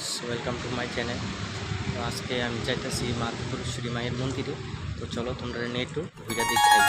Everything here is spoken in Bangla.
Friends welcome to my channel তো আজকে আমি যাইতেছি মাধুপুরেশ্বরী মায়ের মন্দিরে। তো চলো তোমরা নিয়ে একটু ঘুরে দেখাই